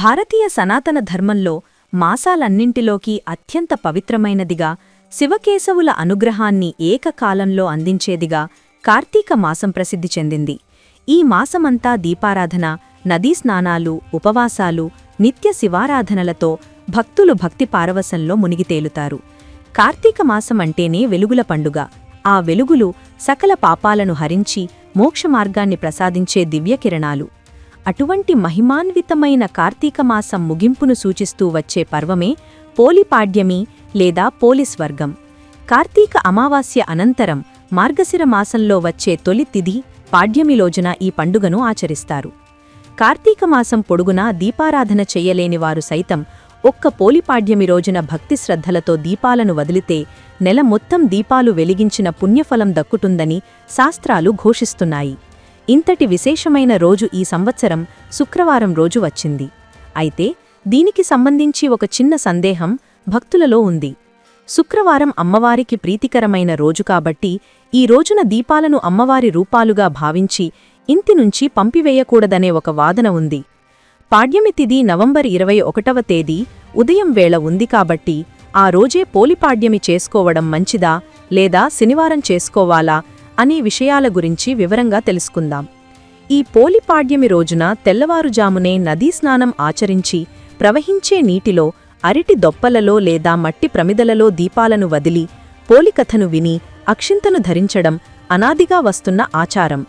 భారతీయ సనాతన ధర్మంలో మాసాలన్నింటిలోకి అత్యంత పవిత్రమైనదిగా శివకేశవుల అనుగ్రహాన్ని ఏకకాలంలో అందించేదిగా కార్తీక మాసం ప్రసిద్ధి చెందింది. ఈ మాసమంతా దీపారాధన నదీ స్నానాలు ఉపవాసాలు నిత్య శివారాధనలతో భక్తులు భక్తి పారవశంలో మునిగితేలుతారు కార్తీక మాసం అంటేనే వెలుగుల పండుగ. ఆ వెలుగులు సకల పాపాలను హరించి మోక్షమార్గాన్ని ప్రసాదించే దివ్యకిరణాలు. అటువంటి మహిమాన్వితమైన కార్తీక మాసం ముగింపును సూచిస్తూ వచ్చే పర్వమే పోలిపాడ్యమి లేదా పోలిస్వర్గం కార్తీక అమావాస్య అనంతరం మార్గశిర మాసంలో వచ్చే తొలి తిథి పాడ్యమిలోజున ఈ పండుగను ఆచరిస్తారు. కార్తీక మాసం పొడుగునా దీపారాధన చెయ్యలేని వారు సైతం ఒక్క పోలిపాడ్యమి రోజున భక్తి శ్రద్ధలతో దీపాలను వదిలితే నెల మొత్తం దీపాలు వెలిగించిన పుణ్యఫలం దక్కుతుందని శాస్త్రాలు ఘోషిస్తున్నాయి. ఇంతటి విశేషమైన రోజు ఈ సంవత్సరం శుక్రవారం రోజు వచ్చింది. అయితే దీనికి సంబంధించి ఒక చిన్న సందేహం భక్తులలో ఉంది. శుక్రవారం అమ్మవారికి ప్రీతికరమైన రోజు కాబట్టి ఈ రోజున దీపాలను అమ్మవారి రూపాలుగా భావించి ఇంటి నుంచి పంపివేయకూడదనే ఒక వాదన ఉంది. పాడ్యమితిది నవంబర్ ఇరవై ఒకటవ తేదీ ఉదయం వేళ ఉంది కాబట్టి ఆ రోజే పోలిపాడ్యమి చేసుకోవడం మంచిదా లేదా శనివారం చేసుకోవాలా అనే విషయాల గురించి వివరంగా తెలుసుకుందాం. ఈ పోలిపాడ్యమి రోజున తెల్లవారుజామునే నదీ స్నానం ఆచరించి ప్రవహించే నీటిలో అరిటి దొప్పలలో లేదా మట్టి ప్రమిదలలో దీపాలను వదిలి పోలికథను విని అక్షింతను ధరించడం అనాదిగా వస్తున్న ఆచారం.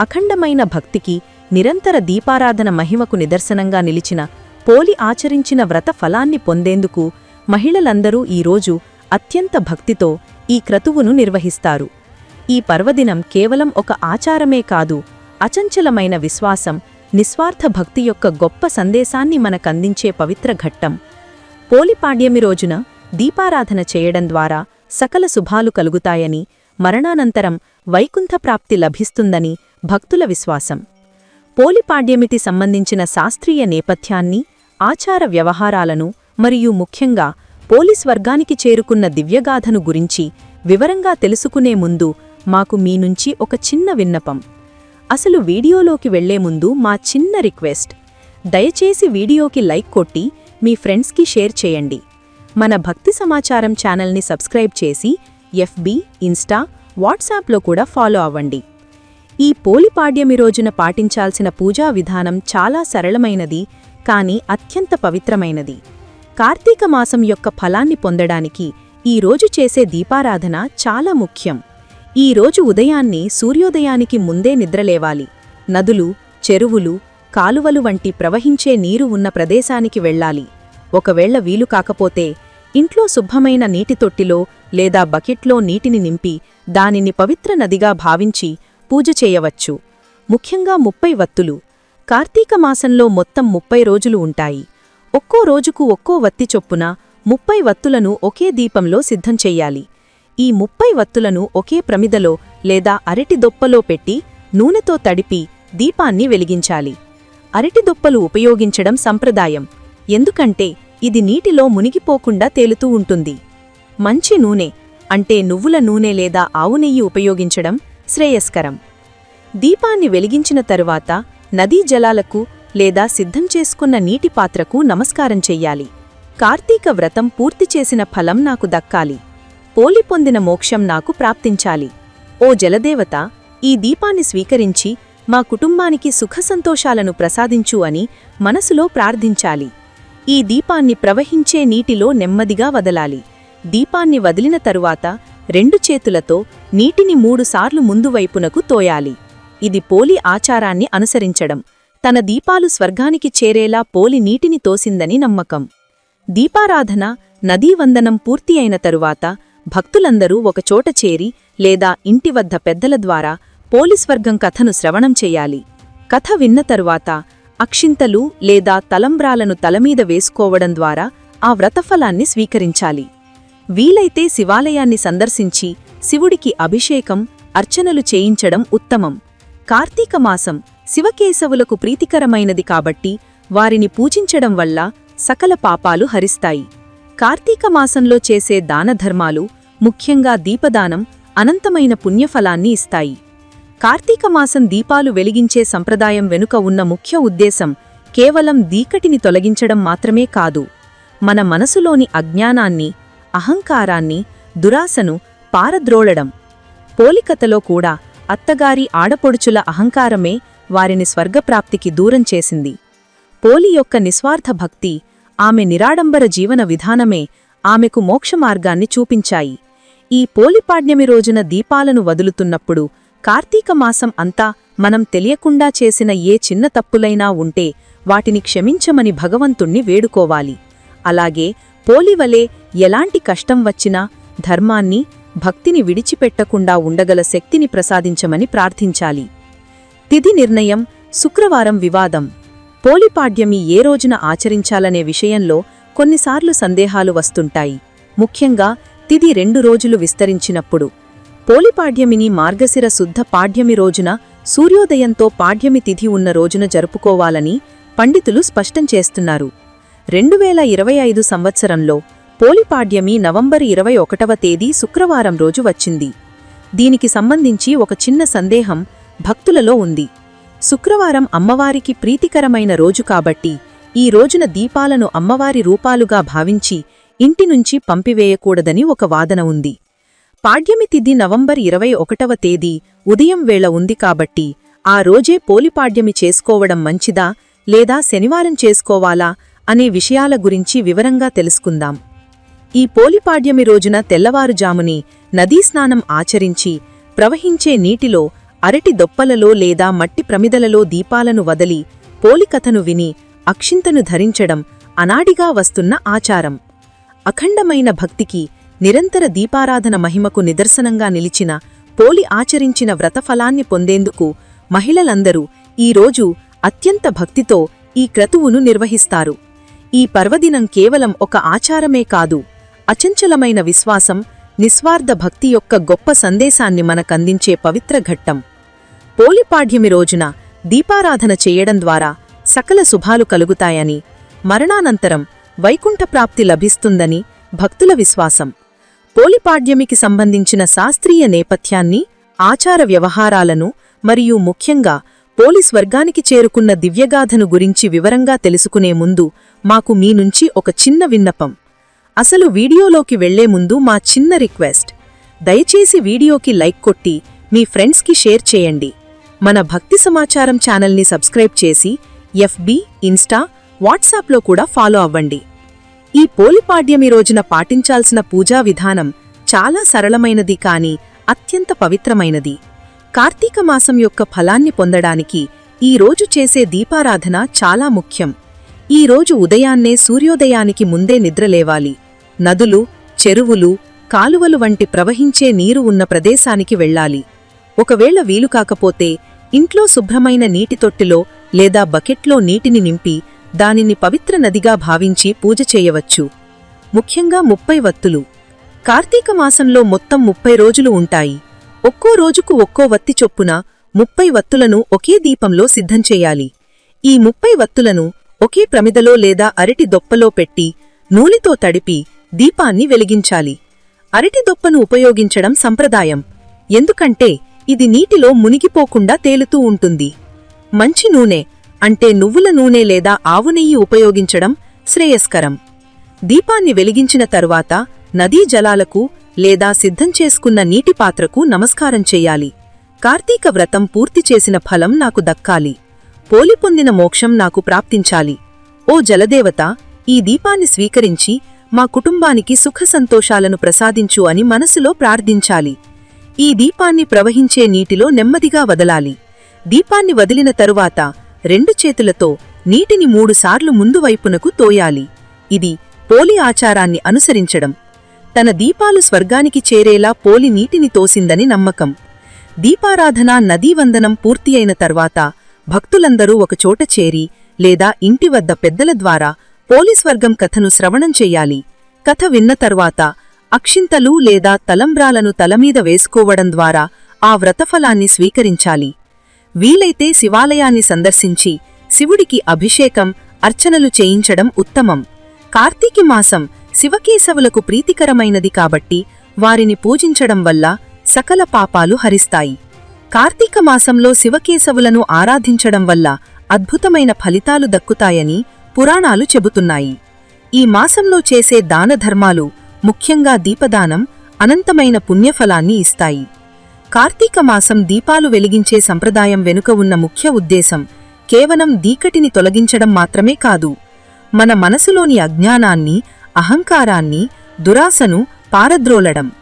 అఖండమైన భక్తికి నిరంతర దీపారాధన మహిమకు నిదర్శనంగా నిలిచిన పోలి ఆచరించిన వ్రత ఫలాన్ని పొందేందుకు మహిళలందరూ ఈరోజు అత్యంత భక్తితో ఈ క్రతువును నిర్వహిస్తారు. ఈ పర్వదినం కేవలం ఒక ఆచారమే కాదు అచంచలమైన విశ్వాసం నిస్వార్థ భక్తి యొక్క గొప్ప సందేశాన్ని మనకందించే పవిత్ర ఘట్టం. పోలిపాడ్యమి రోజున దీపారాధన చేయడం ద్వారా సకల శుభాలు కలుగుతాయని మరణానంతరం వైకుంఠప్రాప్తి లభిస్తుందని భక్తుల విశ్వాసం. పోలిపాడ్యమితి సంబంధించిన శాస్త్రీయ నేపథ్యాన్ని ఆచార వ్యవహారాలను మరియు ముఖ్యంగా పోలీస్ వర్గానికి చేరుకున్న దివ్యగాథను గురించి వివరంగా తెలుసుకునే ముందు మాకు మీ నుంచి ఒక చిన్న విన్నపం. అసలు వీడియోలోకి వెళ్ళే ముందు మా చిన్న రిక్వెస్ట్. దయచేసి వీడియోకి లైక్ కొట్టి మీ ఫ్రెండ్స్కి షేర్ చేయండి. మన భక్తి సమాచారం ఛానల్ని సబ్స్క్రైబ్ చేసి ఎఫ్బి ఇన్స్టా వాట్సాప్లో కూడా ఫాలో అవ్వండి. ఈ పోలిపాడ్యమి రోజున పాటించాల్సిన పూజా విధానం చాలా సరళమైనది కానీ అత్యంత పవిత్రమైనది. కార్తీక మాసం యొక్క ఫలాన్ని పొందడానికి ఈ రోజు చేసే దీపారాధన చాలా ముఖ్యం. ఈ రోజు సూర్యోదయానికి ముందే నిద్రలేవాలి. నదులు చెరువులు కాలువలు వంటి ప్రవహించే నీరు ఉన్న ప్రదేశానికి వెళ్ళాలి. ఒకవేళ వీలు కాకపోతే ఇంట్లో శుభ్రమైన నీటి తొట్టిలో లేదా బకెట్లో నీటిని నింపి దానిని పవిత్ర నదిగా భావించి పూజ చేయవచ్చు. ముఖ్యంగా ముప్పై వత్తులు. కార్తీక మాసంలో మొత్తం ముప్పై రోజులు ఉంటాయి. ఒక్కో రోజుకు ఒక్కో వత్తి చొప్పున ముప్పై వత్తులను ఒకే దీపంలో సిద్ధం చెయ్యాలి ఈ ముప్పై వత్తులను ఒకే ప్రమిదలో లేదా అరటి దొప్పలో పెట్టి నూనెతో తడిపి దీపాన్ని వెలిగించాలి. అరటి దొప్పలు ఉపయోగించడం సంప్రదాయం. ఎందుకంటే ఇది నీటిలో మునిగిపోకుండా తేలుతూ ఉంటుంది. మంచి నూనె అంటే నువ్వుల నూనె లేదా ఆవు నెయ్యి ఉపయోగించడం శ్రేయస్కరం. దీపాన్ని వెలిగించిన తరువాత నదీ జలాలకు లేదా సిద్ధం చేసుకున్న నీటి పాత్రకు నమస్కారం చెయ్యాలి. కార్తీక వ్రతం పూర్తి చేసిన ఫలం నాకు దక్కాలి. పోలి పొందిన మోక్షం నాకు ప్రాప్తించాలి. ఓ జలదేవత ఈ దీపాన్ని స్వీకరించి మా కుటుంబానికి సుఖసంతోషాలను ప్రసాదించు అని మనసులో ప్రార్థించాలి. ఈ దీపాన్ని ప్రవహించే నీటిలో నెమ్మదిగా వదలాలి. దీపాన్ని వదిలిన తరువాత రెండు చేతులతో నీటిని మూడుసార్లు ముందువైపునకు తోయాలి. ఇది పోలి ఆచారాన్ని అనుసరించడం. తన దీపాలు స్వర్గానికి చేరేలా పోలి నీటిని తోసిందని నమ్మకం. దీపారాధన నదీవందనం పూర్తి అయిన తరువాత భక్తులందరూ ఒకచోట చేరి లేదా ఇంటి వద్ద పెద్దల ద్వారా పోలిస్వర్గం కథను శ్రవణం చేయాలి. కథ విన్న తరువాత అక్షింతలు లేదా తలంబ్రాలను తలమీద వేసుకోవడం ద్వారా ఆ వ్రతఫలాన్ని స్వీకరించాలి. వీలైతే శివాలయాన్ని సందర్శించి శివుడికి అభిషేకం అర్చనలు చేయించడం ఉత్తమం. కార్తీక మాసం శివకేశవులకు ప్రీతికరమైనది కాబట్టి వారిని పూజించడం వల్ల సకల పాపాలు హరిస్తాయి. కార్తీక మాసంలో చేసే దానధర్మాలు ముఖ్యంగా దీపదానం అనంతమైన పుణ్యఫలాన్ని ఇస్తాయి. కార్తీక మాసం దీపాలు వెలిగించే సంప్రదాయం వెనుక ఉన్న ముఖ్య ఉద్దేశం కేవలం దీకటిని తొలగించడం మాత్రమే కాదు. మన మనసులోని అజ్ఞానాన్ని అహంకారాన్ని దురాశను పారద్రోళడం పోలికతలో కూడా అత్తగారి ఆడపొడుచుల అహంకారమే వారిని స్వర్గప్రాప్తికి దూరం చేసింది. పోలి యొక్క నిస్వార్థ భక్తి ఆమె నిరాడంబర జీవన విధానమే ఆమెకు మోక్షమార్గాన్ని చూపించాయి. ఈ పోలిపాడ్యమి రోజున దీపాలను వదులుతున్నప్పుడు కార్తీక మాసం అంతా మనం తెలియకుండా చేసిన ఏ చిన్న తప్పులైనా ఉంటే వాటిని క్షమించమని భగవంతుణ్ణి వేడుకోవాలి. అలాగే పోలివలే ఎలాంటి కష్టం వచ్చినా ధర్మాన్ని భక్తిని విడిచిపెట్టకుండా ఉండగల శక్తిని ప్రసాదించమని ప్రార్థించాలి. తిథి నిర్ణయం శుక్రవారం వివాదం. పోలిపాడ్యమి ఏ రోజున ఆచరించాలనే విషయంలో కొన్నిసార్లు సందేహాలు వస్తుంటాయి. ముఖ్యంగా తిథి రెండు రోజులు విస్తరించినప్పుడు. పోలిపాడ్యమిని మార్గశిర శుద్ధ పాడ్యమి రోజున సూర్యోదయంతో పాడ్యమి తిథి ఉన్న రోజున జరుపుకోవాలని పండితులు స్పష్టం చేస్తున్నారు. రెండు వేల ఇరవై ఐదు సంవత్సరంలో పోలిపాడ్యమి నవంబర్ ఇరవై ఒకటవ తేదీ శుక్రవారం రోజు వచ్చింది. దీనికి సంబంధించి ఒక చిన్న సందేహం భక్తులలో ఉంది. శుక్రవారం అమ్మవారికి ప్రీతికరమైన రోజు కాబట్టి ఈ రోజున దీపాలను అమ్మవారి రూపాలుగా భావించి ఇంటి నుంచి పంపివేయకూడదని ఒక వాదన ఉంది. పాడ్యమి తిథి నవంబర్ ఇరవై ఒకటవ తేదీ ఉదయం వేళ ఉంది కాబట్టి ఆ రోజే పోలిపాడ్యమి చేసుకోవడం మంచిదా లేదా శనివారం చేసుకోవాలా అనే విషయాల గురించి వివరంగా తెలుసుకుందాం. ఈ పోలిపాడ్యమి రోజున తెల్లవారుజాముని నదీస్నానం ఆచరించి ప్రవహించే నీటిలో అరటి దొప్పలలో లేదా మట్టి ప్రమిదలలో దీపాలను వదలి పోలికథను విని అక్షింతను ధరించడం అనాడిగా వస్తున్న ఆచారం. అఖండమైన భక్తికి నిరంతర దీపారాధన మహిమకు నిదర్శనంగా నిలిచిన పోలి ఆచరించిన వ్రతఫలాన్ని పొందేందుకు మహిళలందరూ ఈరోజు అత్యంత భక్తితో ఈ క్రతువును నిర్వహిస్తారు. ఈ పర్వదినం కేవలం ఒక ఆచారమే కాదు అచంచలమైన విశ్వాసం నిస్వార్థ భక్తి యొక్క గొప్ప సందేశాన్ని మనకందించే పవిత్ర ఘట్టం. పోలిపాడ్యమి రోజున దీపారాధన చేయడం ద్వారా సకల శుభాలు కలుగుతాయని మరణానంతరం వైకుంఠప్రాప్తి లభిస్తుందని భక్తుల విశ్వాసం. పోలిపాడ్యమికి సంబంధించిన శాస్త్రీయ నేపథ్యాన్ని ఆచార వ్యవహారాలను మరియు ముఖ్యంగా పోలీస్ వర్గానికి చేరుకున్న దివ్యగాథను గురించి వివరంగా తెలుసుకునే ముందు మాకు మీ నుంచి ఒక చిన్న విన్నపం. అసలు వీడియోలోకి వెళ్ళే ముందు మా చిన్న రిక్వెస్ట్. దయచేసి వీడియోకి లైక్ కొట్టి మీ ఫ్రెండ్స్కి షేర్ చేయండి. మన భక్తి సమాచారం ఛానల్ని సబ్స్క్రైబ్ చేసి ఎఫ్బి ఇన్స్టా వాట్సాప్లో కూడా ఫాలో అవ్వండి. ఈ పోలిపాడ్యమి రోజున పాటించాల్సిన పూజా విధానం చాలా సరళమైనది కానీ అత్యంత పవిత్రమైనది. కార్తీక మాసం యొక్క ఫలాన్ని పొందడానికి ఈ రోజు చేసే దీపారాధన చాలా ముఖ్యం. ఈ రోజు ఉదయాన్నే సూర్యోదయానికి ముందే నిద్రలేవాలి. నదులు చెరువులు కాలువలు వంటి ప్రవహించే నీరు ఉన్న ప్రదేశానికి వెళ్ళాలి. ఒకవేళ వీలు కాకపోతే ఇంట్లో శుభ్రమైన నీటి తొట్టిలో లేదా బకెట్లో నీటిని నింపి దానిని పవిత్ర నదిగా భావించి పూజ చేయవచ్చు. ముఖ్యంగా ముప్పై వత్తులు. కార్తీక మాసంలో మొత్తం ముప్పై రోజులు ఉంటాయి. ఒక్కో రోజుకు ఒక్కో వత్తి చొప్పున ముప్పై వత్తులను ఒకే దీపంలో సిద్ధం చేయాలి. ఈ ముప్పై వత్తులను ఒకే ప్రమిదలో లేదా అరటి దొప్పలో పెట్టి నూలితో తడిపి దీపాన్ని వెలిగించాలి. అరటి దొప్పను ఉపయోగించడం సంప్రదాయం. ఎందుకంటే ఇది నీటిలో మునిగిపోకుండా తేలుతూ ఉంటుంది. మంచి నూనె అంటే నువ్వుల నూనె లేదా ఆవు నెయ్యి ఉపయోగించడం శ్రేయస్కరం. దీపాన్ని వెలిగించిన తరువాత నదీ జలాలకు లేదా సిద్ధం చేసుకున్న నీటి పాత్రకు నమస్కారం చెయ్యాలి కార్తీక వ్రతం పూర్తి చేసిన ఫలం నాకు దక్కాలి. పోలి పొందిన మోక్షం నాకు ప్రాప్తించాలి. ఓ జలదేవత ఈ దీపాన్ని స్వీకరించి మా కుటుంబానికి సుఖ సంతోషాలను ప్రసాదించు అని మనసులో ప్రార్థించాలి. ఈ దీపాన్ని ప్రవహించే నీటిలో నెమ్మదిగా వదలాలి. దీపాన్ని వదిలిన తరువాత రెండు చేతులతో నీటిని మూడుసార్లు ముందు వైపునకు తోయాలి. ఇది పోలి ఆచారాన్ని అనుసరించడం. తన దీపాలు స్వర్గానికి చేరేలా పోలి నీటిని తోసిందని నమ్మకం. దీపారాధన నదీవందనం పూర్తి అయిన తర్వాత భక్తులందరూ ఒకచోట చేరి లేదా ఇంటి వద్ద పెద్దల ద్వారా పోలీస్వర్గం కథను శ్రవణం చెయ్యాలి కథ విన్న తర్వాత అక్షింతలు లేదా తలంబ్రాలను తలమీద వేసుకోవడం ద్వారా ఆ వ్రతఫలాన్ని స్వీకరించాలి. వీలైతే శివాలయాన్ని సందర్శించి శివుడికి అభిషేకం అర్చనలు చేయించడం ఉత్తమం. కార్తీకి మాసం శివకేశవులకు ప్రీతికరమైనది కాబట్టి వారిని పూజించడం వల్ల సకల పాపాలు హరిస్తాయి. కార్తీక మాసంలో శివకేశవులను ఆరాధించడం వల్ల అద్భుతమైన ఫలితాలు దక్కుతాయని పురాణాలు చెబుతున్నాయి. ఈ మాసంలో చేసే దానధర్మాలు ముఖ్యంగా దీపదానం అనంతమైన పుణ్యఫలాన్ని ఇస్తాయి. కార్తీక మాసం దీపాలు వెలిగించే సంప్రదాయం వెనుక ఉన్న ముఖ్య ఉద్దేశం కేవలం దీకటిని తొలగించడం మాత్రమే కాదు. మన మనసులోని అజ్ఞానాన్ని అహంకారాన్ని దురాశను పారద్రోలడం.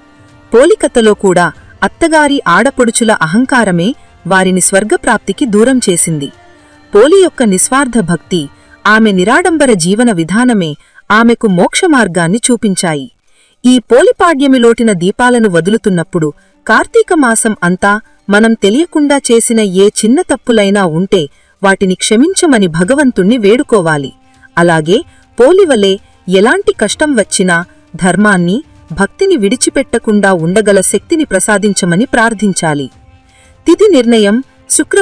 పోలికతలో కూడా అత్తగారి ఆడపొడుచుల అహంకారమే వారిని స్వర్గప్రాప్తికి దూరం చేసింది. పోలి యొక్క నిస్వార్థ భక్తి ఆమె నిరాడంబర జీవన విధానమే ఆమెకు మోక్షమార్గాన్ని చూపించాయి. ఈ పోలిపాడ్యమిలోటిన దీపాలను వదులుతున్నప్పుడు కార్తీక మాసం అంతా మనం తెలియకుండా చేసిన ఏ చిన్న తప్పులైనా ఉంటే వాటిని క్షమించమని భగవంతుణ్ణి వేడుకోవాలి. అలాగే పోలివలే ఎలాంటి కష్టం వచ్చినా ధర్మాన్ని భక్తిని విడిచిపెట్టకుండా ఉండగల శక్తిని ప్రసాదించమని ప్రార్థించాలి. తిథి నిర్ణయం శుక్ర